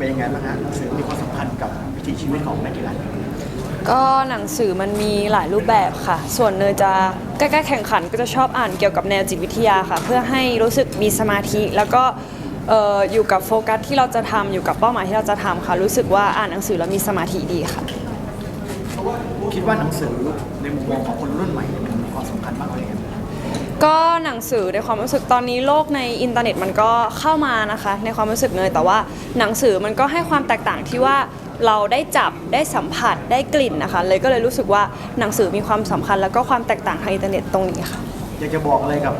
เป็นยังไงบ้างฮะหนังสือมีความสำคัญกับวิถีชีวิตของนักกีฬาก็หนังสือมันมีหลายรูปแบบค่ะ ส่วนเนยจะใกล้ๆแข่งขันก็จะชอบอ่านเกี่ยวกับแนวจิตวิทยาค่ะ เพื่อให้รู้สึกมีสมาธิแล้วก็เอ่ออยู่กับโฟกัสที่เราจะทำอยู่กับเป้าหมายที่เราจะทำค่ะ รู้สึกว่าอ่านหนังสือแล้วมีสมาธิดีค่ะ คิดว่าหนังสือในมุมมองของคนรุ่นใหม่เนี่ยมันมีความสำคัญมากน้อยแค่ไหน ก็หนังสือในความรู้สึกตอนนี้โลกในอินเทอร์เน็ตมันก็เข้ามานะคะ ในความรู้สึกเนยแต่ว่าหนังสือมันก็ให้ความแตกต่างที่ว่าเราได้จับได้สัมผัสได้กลิ่นนะคะ เลยก็เลยรู้สึกว่าหนังสือมีความสำคัญ แล้วก็ความแตกต่างทางอินเทอร์เน็ตตรงนี้ค่ะ อยากจะบอกอะไรกับ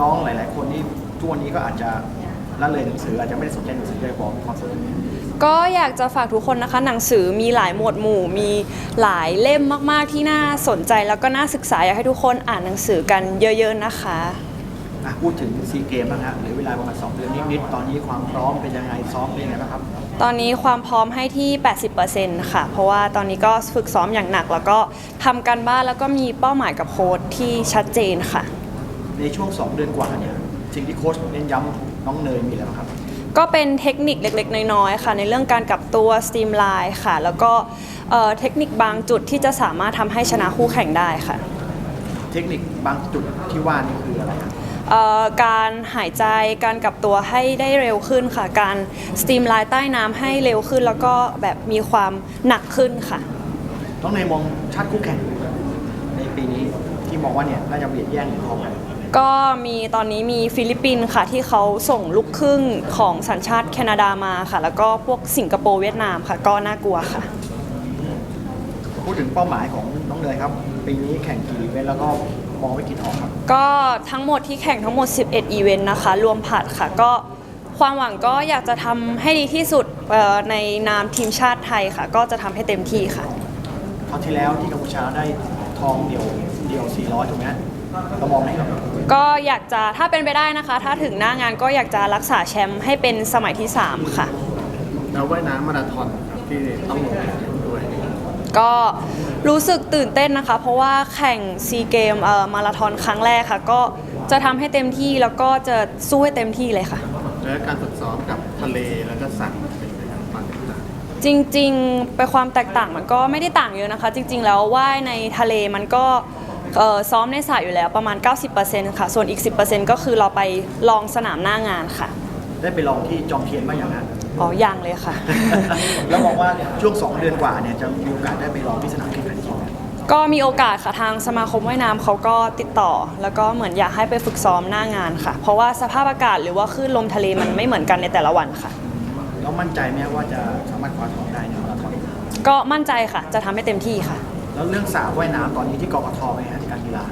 น้องๆหลาย ๆ คนที่ทุกวันนี้ก็อาจจะละเลยหนังสืออาจจะไม่ได้สนใจหนังสือเลยบอกความสำคัญ ก็อยากจะฝากทุกคนนะคะ หนังสือมีหลายหมวดหมู่ มีหลายเล่มมากๆที่น่าสนใจแล้วก็น่าศึกษาอยากให้ทุกคนอ่านหนังสือกันเยอะๆนะคะ อะพูดถึงซีเกมบ้างฮะเหรือเวลาประมาณ2เดือนนิดๆตอนนี้ความพร้อมเป็นยังไงซ้อมเป็นยังไงบ้างครับตอนนี้ความพร้อมให้ที่ 80%ค่ะ เพราะว่าตอนนี้ก็ฝึกซ้อมอย่างหนัก แล้วก็ทำการบ้านแล้วก็มีเป้าหมายกับโค้ชที่ชัดเจนค่ะ ในช่วง2เดือนกว่าเนี่ยสิ่งที่โค้ชเน้นย้ำน้องเนยมีอะไรบ้างครับ ก็เป็นเทคนิคเล็กๆ น้อยๆค่ะ ในเรื่องการกลับตัวสตรีมไลน์ค่ะ แล้วก็เอ่อเทคนิคบางจุดที่จะสามารถทำให้ชนะคู่แข่งได้ค่ะ เทคนิคบางจุดที่ว่านี่คืออะไรครับเอ่อการหายใจการกลับตัวให้ได้เร็วขึ้นค่ะ การสตรีมไลน์ใต้น้ำให้เร็วขึ้น แล้วก็แบบมีความหนักขึ้นค่ะน้องเนยมองชาติคู่แข่งในปีนี้ที่มองว่าเนี่ยน่าจะเบียดแย่งหรือครองกัน ก็มีตอนนี้มีฟิลิปปินส์ค่ะที่เขาส่งลูกครึ่งของสัญชาติแคนาดามาค่ะ แล้วก็พวกสิงคโปร์เวียดนามค่ะ ก็น่ากลัวค่ะ พูดถึงเป้าหมายของน้องเนยครับปีนี้แข่งกี่อีเวนต์แล้วก็มองไว้กี่ทองครับ ก็ทั้งหมดที่แข่งทั้งหมด 11 อีเวนต์นะคะ รวมผัดค่ะก็ความหวังก็อยากจะทำให้ดีที่สุดเอ่อในนามทีมชาติไทยค่ะ ก็จะทำให้เต็มที่ค่ะคราวที่แล้วที่กัมพูชาได้ท องเดียวเดียว400ถูกไหมฮะเรามองไหนครับก็อยากจะถ้าเป็นไปได้นะคะ ถ้าถึงหน้างานก็อยากจะรักษาแชมป์ให้เป็นสมัยที่ 3 ค่ะ แล้วว่ายน้ำมาราธอนครับที่ต้องลงแข่งด้วย ก็รู้สึกตื่นเต้นนะคะ เพราะว่าแข่งซีเกมมาราธอนครั้งแรกค่ะ ก็จะทำให้เต็มที่แล้วก็จะสู้ให้เต็มที่เลยค่ะ แล้วการฝึกซ้อมกับทะเลแล้วก็สัตว์เป็น จริงๆ ไปความแตกต่างมันก็ไม่ได้ต่างเยอะนะคะ จริง ๆ แล้วว่ายในทะเลมันก็เอ่อซ้อมในสระอยู่แล้วประมาณ 90%ค่ะ ส่วนอีก 10%ก็คือเราไปลองสนามหน้างานค่ะ ได้ไปลองที่จอมเทียนบ้างอย่างนั้น อ๋อยังเลยค่ะ แล้วมองว่าช่วง 2 เดือนกว่าเนี่ยจะมีโอกาสได้ไปลองที่สนามแข่งขันจริงไหมก็มีโอกาสค่ะทางสมาคมว่ายน้ำเขาก็ติดต่อ แล้วก็เหมือนอยากให้ไปฝึกซ้อมหน้างานค่ะ เพราะว่าสภาพอากาศหรือว่าคลื่นลมทะเลมันไม่เหมือนกันในแต่ละวันค่ะ แล้วมั่นใจไหมว่าจะสามารถคว้าทองได้ในมาราธอนก็มั่นใจค่ะ จะทำให้เต็มที่ค่ะ แล้วเรื่องสระว่ายน้ำตอนนี้ที่กกทไหมฮะที่การกีฬา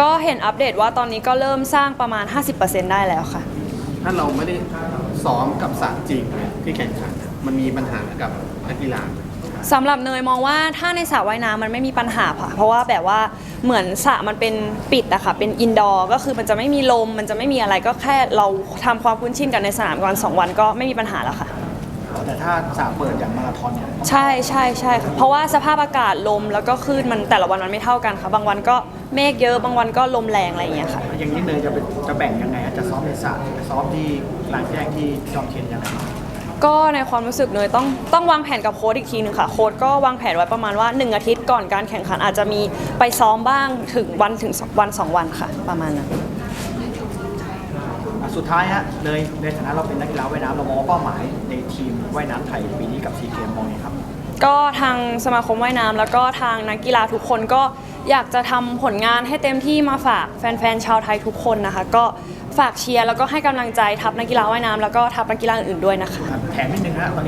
ก็เห็นอัปเดตว่าตอนนี้ก็เริ่มสร้างประมาณ 50%ได้แล้วค่ะ ถ้าเราไม่ได้ซ้อมกับสระจริงเนี่ยที่แข่งขันเนี่ยมันมีปัญหากับนักกีฬาไหมสำหรับเนยมองว่าถ้าในสระว่ายน้ำมันไม่มีปัญหาค่ะ เพราะว่าแบบว่าเหมือนสระมันเป็นปิดอะค่ะ เป็นอินดอร์ก็คือมันจะไม่มีลม มันจะไม่มีอะไรก็แค่เราทำความคุ้นชินกันในสนามก่อนสองวันก็ไม่มีปัญหาแล้วค่ะ แต่ถ้าสระเปิดอย่างมาราธอนเนี่ยใช่ใช่ใช่ค่ะเพราะว่าสภาพอากาศลมแล้วก็คลื่นมันแต่ละวันมันไม่เท่ากันค่ะ บางวันก็เมฆเยอะบางวันก็ลมแรงอะไรอย่างเงี้ยค่ะ อย่างนี้เนยจะเป็นจะแบ่งยังไงฮะจะซ้อมในสระจะซ้อมที่กลางแจ้งที่จอมเทียนยังไงก็ในความรู้สึกเนยต้องต้องวางแผนกับโค้ดอีกทีหนึ่งค่ะโค้ดก็วางแผนไว้ประมาณว่า 1 อาทิตย์ก่อนการแข่งขันอาจจะมีไปซ้อมบ้างถึงวันถึงวันสองวันค่ะ ประมาณนั้นอะ สุดท้ายฮะเนยในฐานะเราเป็นนักกีฬาว่ายน้ำเรามองว่าเป้าหมายในทีมว่ายน้ำไทยปีนี้กับซีเกมมองไงครับ ก็ทางสมาคมว่ายน้ำแล้วก็ทางนักกีฬาทุกคนก็อยากจะทำผลงานให้เต็มที่มาฝากแฟนๆชาวไทยทุกคนนะคะ ก็ฝากเชียร์แล้วก็ให้กำลังใจทัพนักกีฬาว่ายน้ำแล้วก็ทัพนักกีฬาอื่นๆด้วยนะคะ แถมนิดนึงฮะตอนนี้